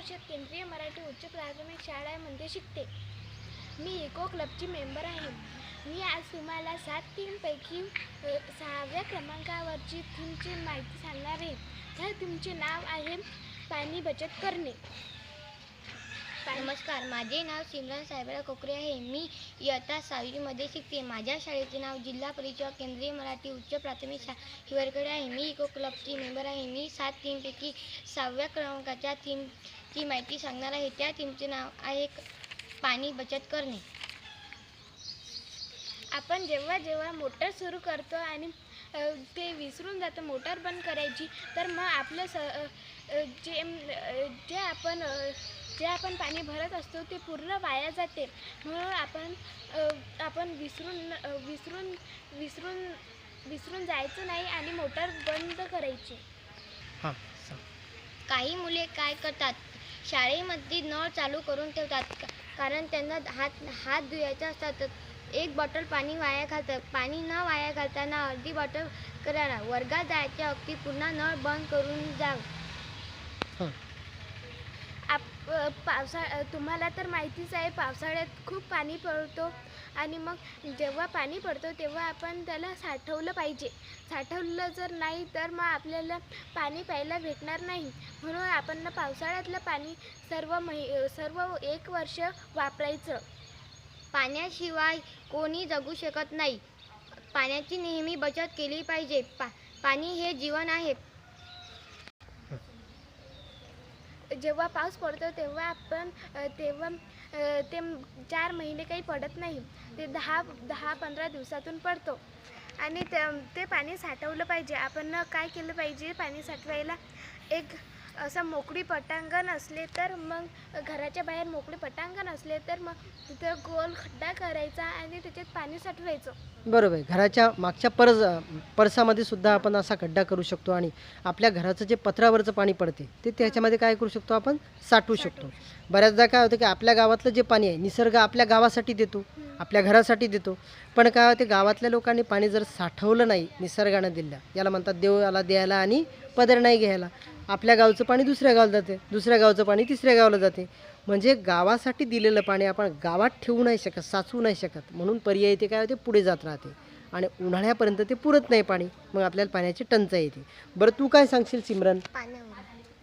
परिषद केंद्रीय मराठी उच्च प्राथमिक शाळेमध्ये शिकते. मी इको क्लबची मेंबर आहे. मी आज तुम्हाला सात थीमपैकी सहाव्या क्रमांकावरची थीमची माहिती सांगणार आहे. तर तुमचे नाव आहे पाणी बचत करणे. नमस्कार माझे नाव सिमरन साहेबराव कोकरे आहे. मी इयत्ता सहावीमध्ये शिकते. माझ्या शाळेचे नाव जिल्हा परिषद केंद्रीय मराठी उच्च प्राथमिक शा हिवरकडे आहे. मी इको क्लबची मेंबर आहे. मी सात थीमपैकी सहाव्या क्रमांकाच्या थीमची माहिती सांगणार आहे. त्या थीमचे नाव आहे पाणी बचत करणे. आपण जेव्हा जेव्हा मोटर सुरू करतो आणि ते विसरून जातं मोटर बंद करायची तर मग आपलं स जे जे आपण जे आपण पाणी भरत असतो ते पूर्ण वाया जाते. म्हणून आपण आपण विसरून विसरून विसरून विसरून जायचं नाही आणि मोटर बंद करायची. हां काही मुले काय करतात? शाळेमध्ये नळ चालू करून ठेवतात. कारण त्यांना हात हात धुवायचे असतात. एक बॉटल पाणी वाया घालतात पाणी न वाया घालताना अर्धी बॉटल करा. वर्गात जायच्या अगदी पुन्हा नळ बंद करून जा पावसा तुम्हाला तर माहितीच आहे पावसाळ्यात खूप पाणी पडतो आणि मग जेव्हा पाणी पडतो तेव्हा आपण त्याला साठवलं पाहिजे. साठवलं जर नाही तर मग आपल्याला पाणी प्यायला भेटणार नाही. म्हणून आपण पावसाळ्यातलं पाणी सर्व महि सर्व एक वर्ष वापरायचं. पाण्याशिवाय कोणी जगू शकत नाही. पाण्याची नेहमी बचत केली पाहिजे. पा पाणी हे जीवन आहे. जेव्हा पाऊस पडतो तेव्हा आपण तेव्हा ते चार महिने काही पडत नाही. ते दहा दहा पंधरा दिवसातून पडतो. आणि ते ते पाणी साठवलं पाहिजे. आपण काय केलं पाहिजे पाणी साठवायला एक असं मोकळी पटांगण असले तर मग घराच्या बाहेर मोकळे पटांगण असले तर मग तिथं गोल खड्डा करायचा आणि त्याच्यात पाणी साठवायचं. बरोबर आहे. घराच्या मागच्या परस परसामध्ये सुद्धा आपण असा खड्डा करू शकतो आणि आपल्या घराचं जे पत्रावरचं पाणी पडते ते त्याच्यामध्ये काय करू शकतो आपण? साठवू शकतो. बऱ्याचदा काय होतं की आपल्या गावातलं जे पाणी आहे निसर्ग आपल्या गावासाठी देतो. आपल्या घरासाठी देतो. पण काय होते गावातल्या लोकांनी पाणी जर साठवलं नाही निसर्गानं दिलं याला म्हणतात देवाला द्यायला आणि पदर नाही घ्यायला. आपल्या गावचं पाणी दुसऱ्या गावाला जाते दुसऱ्या गावचं पाणी तिसऱ्या गावाला जाते. म्हणजे गावासाठी दिलेलं पाणी आपण गावात ठेवू नाही शकत साचवू नाही शकत. म्हणून पर्याय ते काय होते? पुढे जात राहते. आणि उन्हाळ्यापर्यंत ते पुरत नाही पाणी. मग आपल्याला पाण्याची टंचाई येते. बरं तू काय सांगशील सिमरन? पाण्या